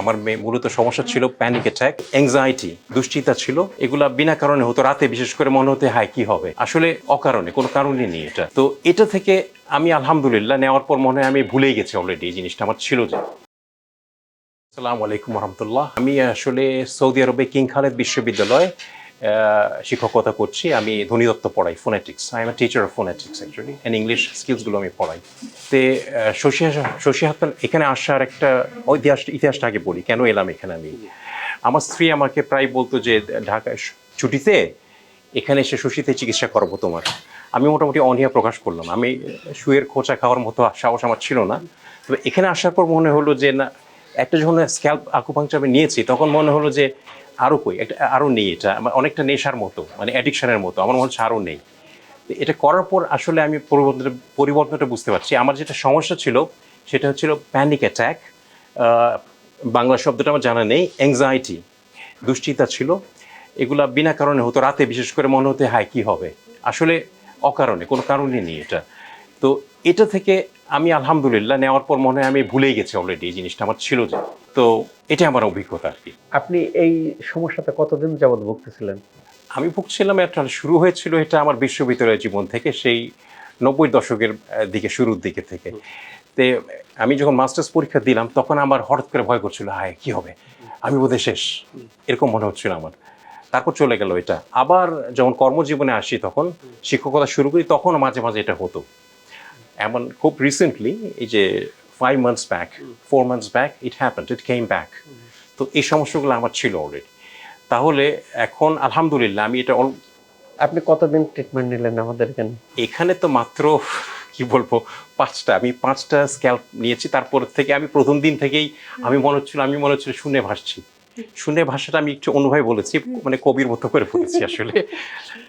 আমার মেয়ে মূলত সমস্যা ছিল প্যানিক অ্যাট্যাক অ্যাংজাইটি দুশ্চিন্তা ছিল। এগুলা বিনা কারণে হতো, রাতে বিশেষ করে মনে হতে, হায়, কি হবে? আসলে অকারণে, কোনো কারণই নেই এটা। তো এটা থেকে আমি আলহামদুলিল্লাহ নেওয়ার পর মনে হয় আমি ভুলেই গেছি অলরেডি এই জিনিসটা, আমার ছিল যে। আসসালামু আলাইকুম রহমতুল্লাহ। আমি আসলে সৌদি আরবে কিং খালেদ বিশ্ববিদ্যালয়ে শিক্ষকতা করছি। আমি ধ্বনিদত্ত পড়াই phonetics I am teacher of phonetics actually and English স্কিলসগুলো আমি পড়াই। তে শশী হাসান এখানে আসার একটা ইতিহাস ইতিহাসটা আগে বলি, কেন এলাম এখানে আমি? আমার স্ত্রী আমাকে প্রায় বলতো যে, ঢাকায় ছুটিতে এখানে এসে শশীতে চিকিৎসা করব তোমার। আমি মোটামুটি অনীহা প্রকাশ করলাম। আমি শুয়ের খোঁচা খাওয়ার মতো সাহস আমার ছিল না। তবে এখানে আসার পর মনে হলো যে, না, একটা যখন স্ক্যাল্প আকুপাংচার আমি নিয়েছি, তখন মনে হলো যে আরও কই, একটা আরও নেই এটা অনেকটা নেশার মতো মানে অ্যাডিকশনের মতো, আমার মনে হচ্ছে আরও নেই। এটা করার পর আসলে আমি পরিবর্তনটা পরিবর্তনটা বুঝতে পারছি। আমার যেটা সমস্যা ছিল, সেটা হচ্ছিল প্যানিক অ্যাট্যাক বাংলা শব্দটা আমার জানা নেই অ্যাংজাইটি দুশ্চিন্তা ছিল। এগুলা বিনা কারণে হতো, রাতে বিশেষ করে মনে হতে, হায়, কি হবে? আসলে অকারণে, কোনো কারণই নেই এটা। তো এটা থেকে আমি আলহামদুলিল্লাহ, নেওয়ার পর মনে হয় আমি ভুলেই গেছি অলরেডি এই জিনিসটা আমার ছিল যে। তো এটা আমার অভিজ্ঞতা আর কি। আপনি এই সমস্যাতে কতদিন যাবৎ ভুগতেছিলেন? আমি ভুগছিলাম একটা শুরু হয়েছিল এটা আমার বিশ্ববিদ্যালয় জীবন থেকে সেই নব্বই দশকের দিকে শুরুর দিকে থেকে। তে আমি যখন মাস্টার্স পরীক্ষা দিলাম তখন আমার হঠাৎ করে ভয় করছিল হায় কি হবে? আমি বোধহয় শেষ। এরকম মনে হচ্ছিল আমার। তারপর চলে গেল এটা। আবার যখন কর্মজীবনে আসি তখন শিক্ষকতা শুরু করি তখন মাঝে মাঝে এটা হতো। এমন খুব রিসেন্টলি এই যে five months back four months back it happened it came back তো এই সমস্যাগুলো আমার ছিল অলরেডি তাহলে এখন আলহামদুলিল্লাহ আমি এটা অল- আপনি কতদিন ট্রিটমেন্ট নিলেন আমাদের এখানে? এখানে তো মাত্র কি বলব পাঁচটা আমি পাঁচটা স্ক্যাল্প নিয়েছি তারপর থেকে আমি প্রথম দিন থেকেই আমি মনে হচ্ছিল আমি মনে হচ্ছিল শুনে ভাসছি। শুনে ভাষাটা আমি একটু অনুভবে বলেছি মানে কবির মতো করে বলেছি আসলে।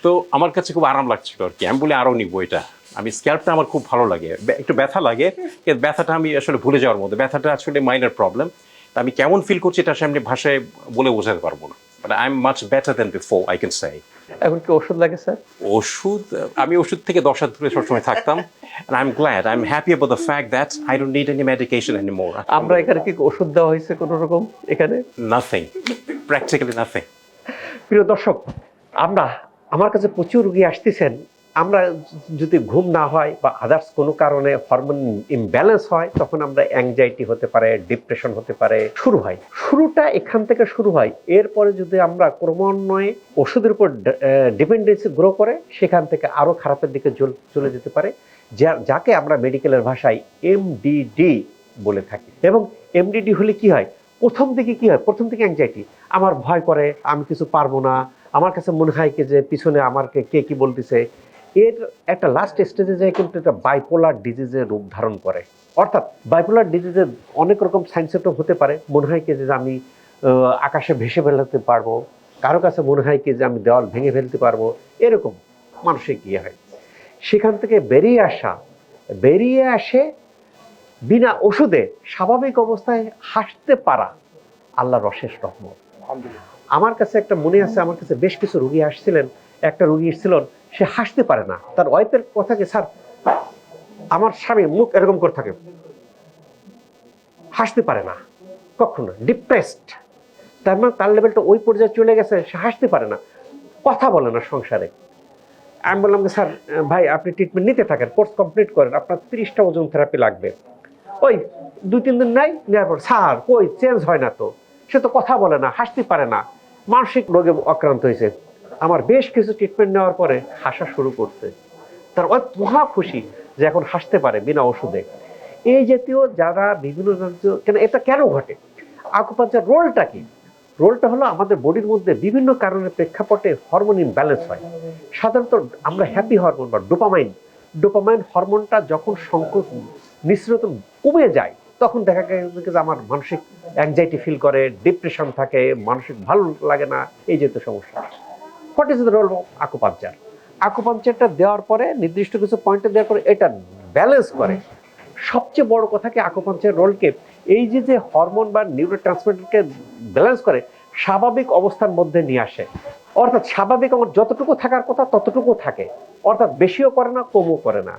তো আমার কাছে খুব আরাম লাগছিল আর কি আমি বলে আরও নিবো এটা। আমি স্ক্যাল্পটা আমার খুব ভালো লাগে। একটু ব্যথা লাগে কিন্তু ব্যথাটা আমি আসলে ভুলে যাওয়ার মধ্যে। ব্যথাটা আসলে মাইনার প্রবলেম তা আমি কেমন ফিল করছি এটা আমি ভাষায় বলে বোঝাতে পারব না। But I am much better than before I can say এখন কি ওষুধ লাগে স্যার? ওষুধ আমি ওষুধ থেকে দশ হাত দূরে সবসময় থাকতাম। And I'm glad I'm happy about the fact that I don't need any medication anymore. আমরা এখানে কি ওষুধ দেওয়া হয়েছে কোনো রকম এখানে? Nothing. Practically nothing. প্রিয় দর্শক আমরা আমার কাছে প্রচুর রুগী আসতেছেন। আমরা যদি ঘুম না হয় বা আদার্স কোনো কারণে হরমোন ইমব্যালেন্স হয়, তখন আমরা অ্যাংজাইটি হতে পারে ডিপ্রেশন হতে পারে, শুরু হয়। শুরুটা এখান থেকে শুরু হয়। এরপরে যদি আমরা ক্রমান্বয়ে ওষুধের উপর ডিপেন্ডেন্সি গ্রো করে, সেখান থেকে আরও খারাপের দিকে চলে যেতে পারে, যা, যাকে আমরা মেডিকেলের ভাষায় এমডিডি বলে থাকি। এবং এমডিডি হলে কি হয়? প্রথম দিকে কি হয়? প্রথম দিকে অ্যাংজাইটি আমার ভয় করে, আমি কিছু পারব না। আমার কাছে মনে হয় কি যে পিছনে আমাকে কে কি বলতেছে? এর একটা লাস্ট স্টেজে যায় কিন্তু এটা বাইপোলার ডিজিজের রূপ ধারণ করে। অর্থাৎ বাইপোলার ডিজিজের অনেক রকম সাইন সিমটম হতে পারে। মনে হয় কি যে আমি আকাশে ভেসে ফেলাতে পারব কারও কাছে মনে হয় কি যে আমি দেওয়াল ভেঙে ফেলতে পারব এরকম মানসিক ইয়ে হয়? সেখান থেকে বেরিয়ে আসা বেরিয়ে আসে বিনা ওষুধে স্বাভাবিক অবস্থায় হাসতে পারা আল্লাহর অশেষ রহমত। আমার কাছে একটা মনে আছে আমার কাছে বেশ কিছু রুগী আসছিলেন। একটা রুগী এসেছিলেন সে হাসতে পারে না। তার ওয়াইফের কথাকে স্যার আমার স্বামী মুখ এরকম করে থাকে। হাসতে পারে না। কখনো ডিপ্রেসড তার মানে তার লেভেলটা ওই পর্যায়ে চলে গেছে সে হাসতে পারে না। কথা বলে না সংসারে। আমি বললাম যে, স্যার ভাই আপনি ট্রিটমেন্ট নিতে থাকেন কোর্স কমপ্লিট করেন আপনার তিরিশটা ওজন থেরাপি লাগবে। ওই দুই তিন দিন নাই নেওয়ার পর স্যার ওই চেঞ্জ হয় না তো। সে তো কথা বলে না হাসতে পারে না। মানসিক রোগে আক্রান্ত হয়েছে। আমার বেশ কিছু ট্রিটমেন্ট নেওয়ার পরে হাসা শুরু করছে। তার ওই মহা খুশি যে এখন হাসতে পারে বিনা ওষুধে। এই জাতীয় যারা বিভিন্ন কেন এটা কেন ঘটে? আকুপাঞ্চার রোলটা কি? রোলটা হলো আমাদের বডির মধ্যে বিভিন্ন কারণের প্রেক্ষাপটে হরমোন ইমব্যালেন্স হয়। সাধারণত আমরা হ্যাপি হরমোন বা ডোপামাইন ডোপামাইন হরমোনটা যখন সংকোচ নিঃসৃত কমে যায়, তখন দেখা গেছে যে আমার মানসিক অ্যাংজাইটি ফিল করে ডিপ্রেশন থাকে, মানসিক ভালো লাগে না, এই যেহেতু সমস্যা। What is the role of acupuncture আকুপাঞ্চারটা দেওয়ার পরে নির্দিষ্ট কিছু পয়েন্টে দেওয়ার পরে এটা ব্যালেন্স করে। সবচেয়ে বড় কথা কি আকুপাঞ্চার রোলকে এই যে যে হরমোন বা নিউরো ট্রান্সমিটারকে ব্যালেন্স করে, স্বাভাবিক অবস্থার মধ্যে নিয়ে আসে। অর্থাৎ স্বাভাবিক আমার যতটুকু থাকার কথা ততটুকু থাকে। অর্থাৎ বেশিও করে না, কমও করে না।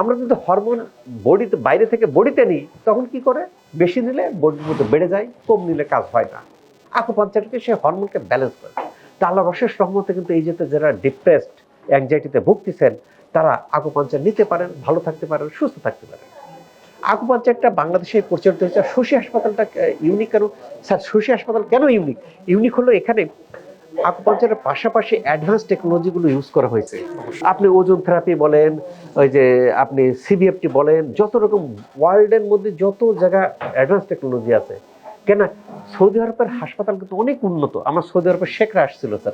আমরা যদি হরমোন বডিতে বাইরে থেকে বডিতে নিই, তখন কি করে? বেশি নিলে বডির মধ্যে বেড়ে যায়, কম নিলে কাজ হয় না। আকুপাঞ্চারকে সে হরমোনকে ব্যালেন্স করে। তা আল্লাহ রশেষ রহমতে কিন্তু এই যেতে যারা ডিপ্রেসড অ্যাংজাইটিতে ভুগতেছেন, তারা আকুপাঞ্চার নিতে পারেন, ভালো থাকতে পারেন, সুস্থ থাকতে পারেন। আকুপাঞ্চারটা বাংলাদেশে পরিচালিত হয়েছে। শশী হাসপাতালটা ইউনিক কেন? স্যার শশী হাসপাতাল কেন ইউনিক ইউনিক হলো এখানে আকুপাঞ্চারের পাশাপাশি অ্যাডভান্স টেকনোলজিগুলো ইউজ করা হয়েছে। আপনি ওজন থেরাপি বলেন, ওই যে আপনি সিবিএফটি বলেন, যত রকম ওয়ার্ল্ডের মধ্যে যত জায়গা অ্যাডভান্স টেকনোলজি আছে কেন সৌদি আরবের হাসপাতাল কিন্তু অনেক উন্নত। আমার সৌদি আরবের শেখরা আসছিল, স্যার।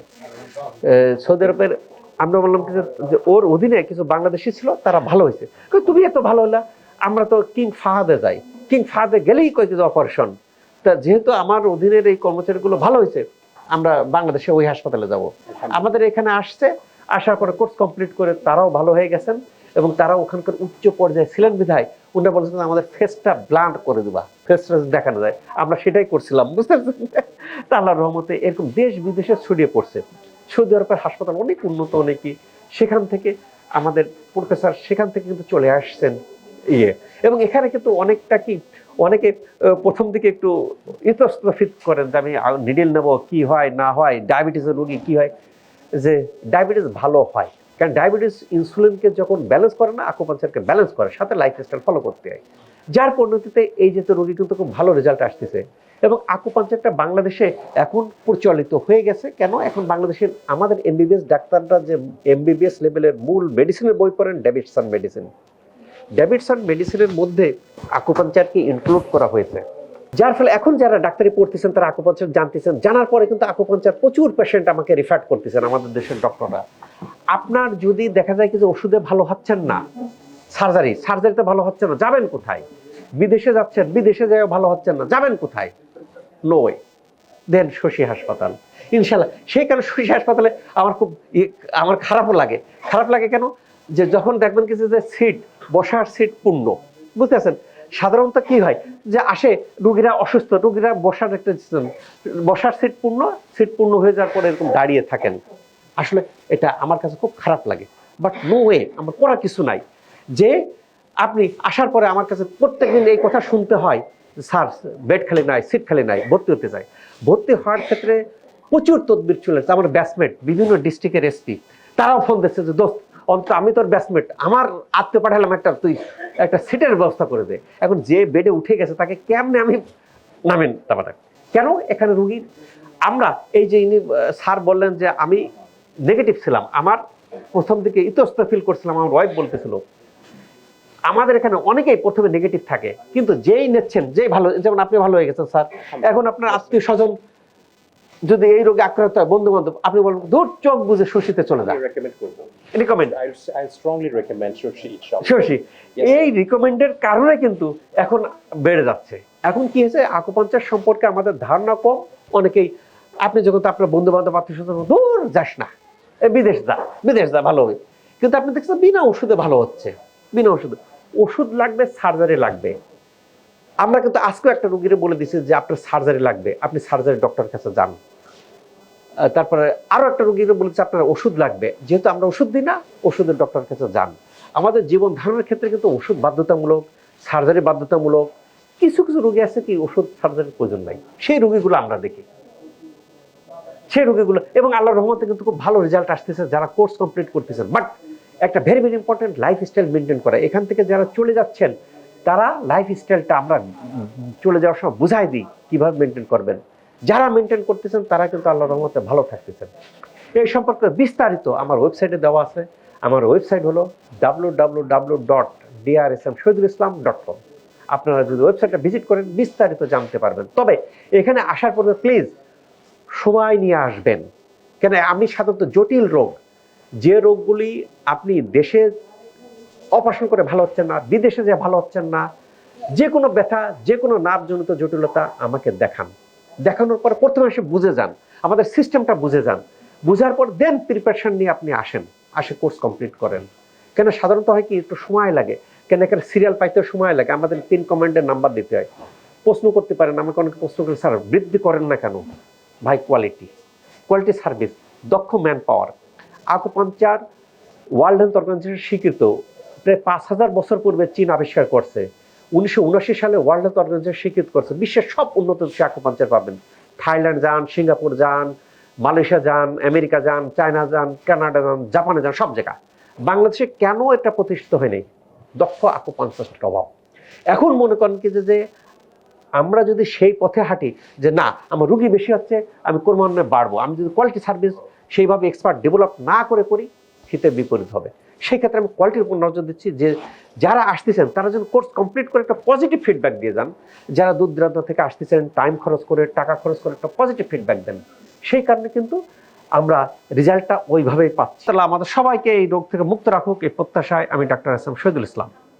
সৌদি আরবের, আমরা বললাম যে- যে ওর অধীনে কিছু বাংলাদেশি ছিল, তারা ভালো হয়েছে। তুমি এত ভালো হলা? আমরা তো কিং ফাহাদে যাই। কিং ফাহাদে গেলেই কয় কিছু অপারেশন তা যেহেতু আমার অধীনের এই কর্মচারীগুলো ভালো হয়েছে, আমরা বাংলাদেশে ওই হাসপাতালে যাব। আমাদের এখানে আসছে, আসার পরে কোর্স কমপ্লিট করে তারাও ভালো হয়ে গেছেন। এবং তারা ওখানকার উচ্চ পর্যায়ে ছিলেন বিধায় ওনারা বলছেন, আমাদের ফেসটা ব্লান্ড করে দেবা, ফেসটা দেখানো যায়। আমরা সেটাই করছিলাম বুঝতে পারছেন তা রহমতে এরকম দেশ বিদেশে ছড়িয়ে পড়ছে। সৌদি আরবের হাসপাতাল অনেক উন্নত, অনেকই। সেখান থেকে আমাদের প্রফেসর সেখান থেকে কিন্তু চলে আসছেন ইয়ে। এবং এখানে কিন্তু অনেকটা কি, অনেকে প্রথম দিকে একটু ইতস্তফিত করেন যে, আমি নিডেল নেব, কি হয়, না হয়, ডায়াবেটিসের রোগী কি হয়? যে, ডায়াবেটিস ভালো হয়। কারণ ডায়াবেটিস ইনসুলিনকে যখন ব্যালেন্স করে না আকুপাঞ্চারকে ব্যালেন্স করে, সাথে লাইফস্টাইল ফলো করতে হয়। যার পরিণতিতে এই যে তো রোগী কিন্তু খুব ভালো রেজাল্ট আসতেছে। এবং আকুপাঞ্চারটা বাংলাদেশে এখন প্রচলিত হয়ে গেছে। কেন? এখন বাংলাদেশের আমাদের এমবিবিএস ডাক্তাররা যে এমবিবিএস লেভেলের মূল মেডিসিনের বই পড়েন ডেভিডসন মেডিসিন ডেভিডসন মেডিসিনের মধ্যে আকুপাঞ্চারকে ইনক্লুড করা হয়েছে। যার ফলে এখন যারা ডাক্তারি পড়তেছেন, তারা আকুপাঞ্চার জানতেছেন। জানার পরে কিন্তু আকুপাঞ্চার প্রচুর পেশেন্ট আমাকে রিফার করতেছেন, আমাদের দেশের ডক্টররা আপনার যদি দেখা যায় কি যে ওষুধে ভালো হচ্ছেন না, সার্জারি, সার্জারিতে ভালো হচ্ছে না, যাবেন কোথায়? বিদেশে যাচ্ছেন, বিদেশে যায় ভালো হচ্ছেন না, যাবেন কোথায়? নয় দেন শশী হাসপাতাল। ইনশাল্লাহ, সেই কারণে শশী হাসপাতালে আমার খুব আমার খারাপও লাগে। খারাপ লাগে কেন? যে যখন দেখবেন কিছু যে সিট, বসার সিট পূর্ণ বুঝতে পারছেন সাধারণত কি হয়? যে আসে রুগীরা অসুস্থ, রুগীরা বসার একটা বসার সিট পূর্ণ সিট পূর্ণ হয়ে যাওয়ার পরে এরকম দাঁড়িয়ে থাকেন। আসলে এটা আমার কাছে খুব খারাপ লাগে। বাট নো ওয়ে আমার করার কিছু নাই। যে আপনি আসার পরে আমার কাছে প্রত্যেকদিন এই কথা শুনতে হয় স্যার বেড খালি নাই সিট খালি নাই, ভর্তি হতে চাই। ভর্তি হওয়ার ক্ষেত্রে প্রচুর তদবির চলেছে আমার ব্যাসমেট বিভিন্ন ডিস্ট্রিক্টের এসপি তারাও ফোন দিচ্ছে যে, দোস্ত, অন্তত আমি তোর ব্যাসমেট আমার আত্মীয় পাঠালাম একটা, তুই একটা সিটের ব্যবস্থা করে দে। এখন যে বেডে উঠে গেছে, তাকে কেমনে আমি নামেন তারপরে কেন এখানে রুগীর আমরা এই যে ইনি স্যার বললেন যে, আমি নেগেটিভ ছিলাম। আমার প্রথম দিকে ইতস্ত ফিল করছিলাম আমার ওয়াইফ বলতেছিল। আমাদের এখানে অনেকেই প্রথমে নেগেটিভ থাকে কিন্তু যেই নিচ্ছেন যেই ভালো যেমন আপনি ভালো হয়ে গেছেন স্যার। এখন আপনার আত্মীয় স্বজন যদি এই রোগে আক্রান্ত হয় বন্ধু বান্ধব আপনি বলবেন দূর চোখ বুঝে শশীতে চলে যান। Recommend Shop. শশী এই রিকমেন্ডের কারণে কিন্তু এখন বেড়ে যাচ্ছে। এখন কি হয়েছে আকুপাঞ্চার সম্পর্কে আমাদের ধারণা কম অনেকেই আপনি যখন তো আপনার বন্ধু বান্ধব আত্মীয় স্বজন দূর যাস না। বিদেশ যা বিদেশ যা, ভালো হবে। কিন্তু আপনি দেখছেন বিনা ওষুধে ভালো হচ্ছে, বিনা ওষুধে। ওষুধ লাগবে সার্জারি লাগবে। আমরা কিন্তু আজকেও একটা রুগীরে বলে দিছি যে, আপনার সার্জারি লাগবে, আপনি সার্জারি ডক্টরের কাছে যান। তারপরে আরও একটা রুগীকে বলেছে আপনার ওষুধ লাগবে। যেহেতু আমরা ওষুধ দিই না, ওষুধের ডক্টরের কাছে যান। আমাদের জীবন ধারণের ক্ষেত্রে কিন্তু ওষুধ বাধ্যতামূলক সার্জারি বাধ্যতামূলক, কিছু কিছু রোগী আছে কি, ওষুধ সার্জারির প্রয়োজন নাই। সেই রোগীগুলো আমরা দেখি। সেই রোগীগুলো এবং আল্লাহ রহমতে কিন্তু খুব ভালো রেজাল্ট আসতেছে যারা কোর্স কমপ্লিট করতেছেন। বাট একটা very very important lifestyle maintain করা। এখান থেকে যারা চলে যাচ্ছেন, তারা লাইফ স্টাইলটা আমরা চলে যাওয়ার সময় বুঝাই দিই কীভাবে মেনটেন করবেন। যারা মেনটেন করতেছেন, তারা কিন্তু আল্লাহ রহমতে ভালো থাকতেছেন। এই সম্পর্কে বিস্তারিত আমার ওয়েবসাইটে দেওয়া আছে। আমার ওয়েবসাইট হলো W W W dot DRSM Shahidul Islam dot com আপনারা যদি ওয়েবসাইটটা ভিজিট করেন, বিস্তারিত জানতে পারবেন। তবে এখানে আসার পরে প্লিজ সময় নিয়ে আসবেন। কেন, আমি সাধারণত জটিল রোগ। যে রোগগুলি আপনি দেশে অপারেশন করে ভালো হচ্ছেন না, বিদেশে যে ভালো হচ্ছেন না, যে কোনো ব্যথা, যে কোনো নাভজনিত জটিলতা আমাকে দেখান। দেখানোর পর প্রথমে এসে বুঝে যান, আমাদের সিস্টেমটা বুঝে যান। বুঝার পর দেন প্রিপারেশন নিয়ে আপনি আসেন, আসে কোর্স কমপ্লিট করেন। কেন, সাধারণত হয় কি, একটু সময় লাগে। কেন, এখানে সিরিয়াল পাইতে সময় লাগে, আমাদের পিন কমান্ডের নাম্বার দিতে হয়। প্রশ্ন করতে পারেন, আমাকে অনেকে প্রশ্ন করেন স্যার, বৃদ্ধি করেন না কেন? ভাই কোয়ালিটি কোয়ালিটি সার্ভিস দক্ষ manpower acupuncture World Health Organization স্বীকৃত। প্রায় পাঁচ হাজার বছর পূর্বে চীন আবিষ্কার করছে। উনিশশো উনআশি সালে ওয়ার্ল্ড হেলথ অর্গানাইজেশন স্বীকৃত করছে। বিশ্বের সব উন্নত দেশে আকুপাঞ্চার পাবেন। থাইল্যান্ড যান, সিঙ্গাপুর যান, মালয়েশিয়া যান, আমেরিকা যান, চায়না যান, কানাডা যান, জাপানে যান, সব জায়গা বাংলাদেশে কেন এটা প্রতিষ্ঠিত হয়নি? দক্ষ আকুপাঞ্চারের অভাব এখন মনে করেন কি যে- যে আমরা যদি সেই পথে হাঁটি যে না, আমার রুগী বেশি হচ্ছে, আমি ক্রমান্বয়ে বাড়বো। আমি যদি কোয়ালিটি সার্ভিস সেইভাবে এক্সপার্ট ডেভেলপ না করে করি হিতে বিপরীত হবে। সেই ক্ষেত্রে আমি কোয়ালিটির উপর নজর দিচ্ছি যে, যারা আসতেছেন, তারা যেন কোর্স কমপ্লিট করে একটা পজিটিভ ফিডব্যাক দিয়ে যান, যারা দূর দূরান্ত থেকে আসতেছেন টাইম খরচ করে, টাকা খরচ করে একটা পজিটিভ ফিডব্যাক দেন, সেই কারণে কিন্তু আমরা রেজাল্টটা ওইভাবেই পাচ্ছি। তাহলে আমাদের সবাইকে এই রোগ থেকে মুক্ত রাখুক, এই প্রত্যাশায় আমি ডাক্তার আসলাম শহীদুল ইসলাম।